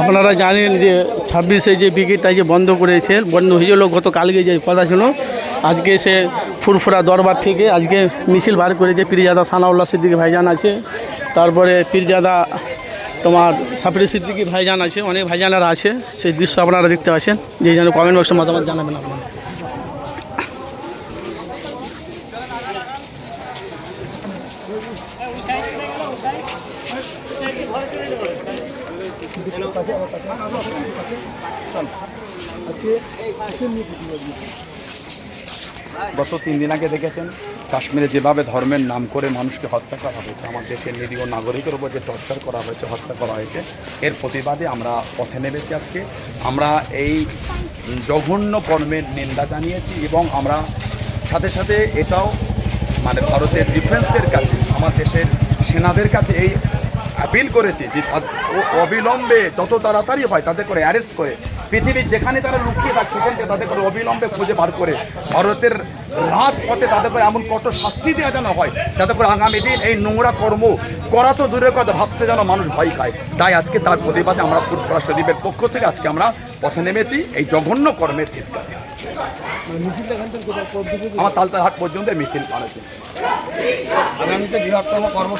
আপনারা জানেন যে ছাব্বিশে যে ব্রিগেডটা যে বন্ধ করেছে, বন্ধ হয়েছিল গত কালকে যে কথা ছিল, আজকে সে ফুরফুরা দরবার থেকে আজকে মিছিল বার করেছে, পীরজাদা সানাউল্লাহ সিদ্দিকি ভাইজান আছে, তারপরে পীরজাদা তোমার সাপড়ি সিদ্দিকি ভাইজান আছে, অনেক ভাইজানেরা আছে, সেই দৃশ্য আপনারা দেখতে পাচ্ছেন, যে যেন কমেন্ট বক্সে মতামত জানাবেন আপনারা। গত তিন দিন আগে দেখেছেন, কাশ্মীরে যেভাবে ধর্মের নাম করে মানুষকে হত্যা করা হয়েছে, আমার দেশের নিরীহ নাগরিকের উপর যে টর্চার করা হয়েছে, হত্যা করা হয়েছে, এর প্রতিবাদে আমরা পথে নেমেছি আজকে। আমরা এই জঘন্য কর্মের নিন্দা জানিয়েছি এবং আমরা সাথে সাথে এটাও মানে ভারতের ডিফেন্সের কাছে আমার দেশের সেনাদের কাছে এই অ্যাপিল করেছে যে অবিলম্বে যত তাড়াতাড়ি হয় তাদের করে অ্যারেস্ট করে। পৃথিবীর যেখানে তারা লুকিয়ে থাকে সেখান থেকে তাদের করে অবিলম্বে খুঁজে বার করে। ভারতের রাজপথে তাদের করে এমন কত শাস্তি দেওয়া যেন হয়, যাতে করে আগামী দিন এই নোংরা কর্ম করা তো দূরের কথা, ভাবতে যেন মানুষ ভয় খায়। তাই আজকে তার প্রতিবাদে আমরা ফুরফুরা শরীফের পক্ষ থেকে আজকে আমরা পথে নেমেছি এই জঘন্য কর্মের চিৎকারে আমার তালতারহাট পর্যন্ত মিছিল মানুষ আগামীতে বৃহত্তম কর্ম